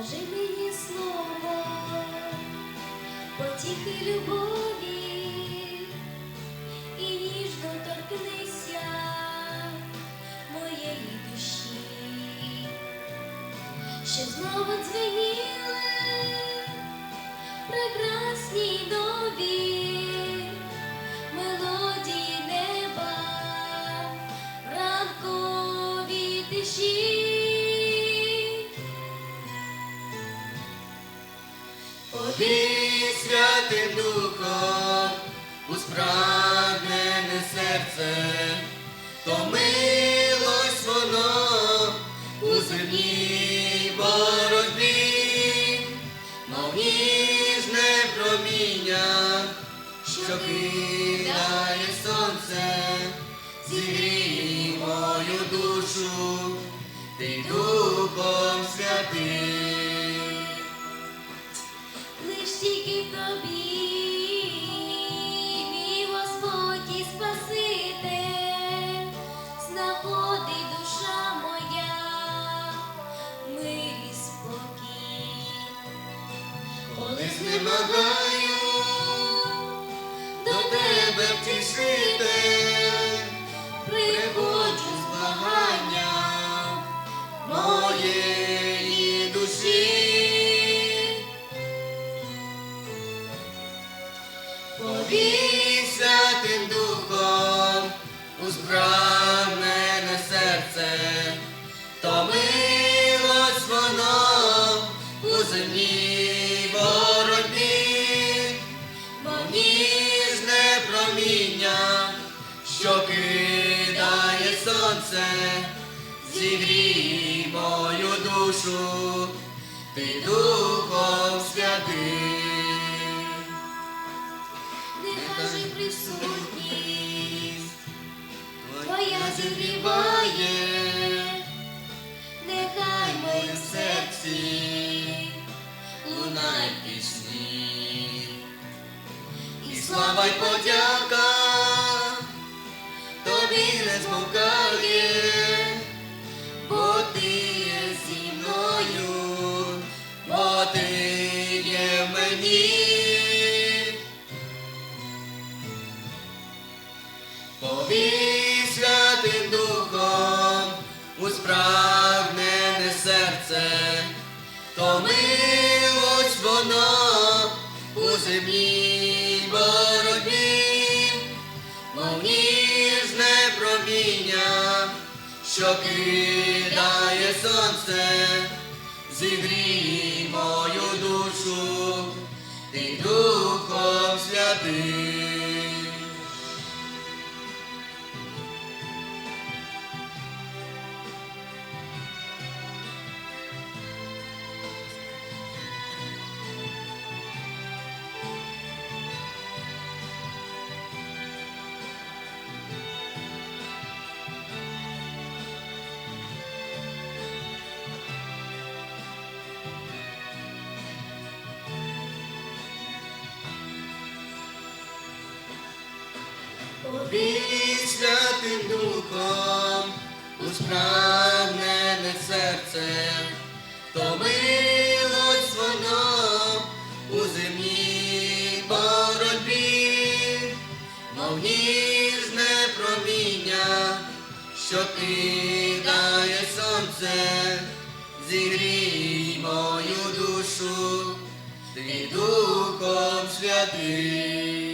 скажи мені слово, потіхи любові і ніжно торкнися моєї душі, що знову дзвеніли прекрасні нові Повій святим духом у спрагнене серце, томилось воно у земній боротьбі, мов ніжне проміння, що кидає сонце, зігрій мою душу, ти духом святим. Тільки тобі, мій Господь і знаходить душа моя, мир спокій. Коли знемагаю у справнене серце, томилось воно у земній боротьбі, мов ніжне проміння, що кидає сонце, зігрій мою душу, ти духом зігріває, нехай в серці лунай пісні, і слава й подяка спрагнене серце, томилось воно у земній боротьбі, мов ніжне проміння, що кидає сонце, зігрій мою душу, ти духом святим. Повій святим духом у справнене серце, томилось воно у земній боротьбі, мов ніжне проміння, що кидає сонце, зігрій мою душу, ти духом святим.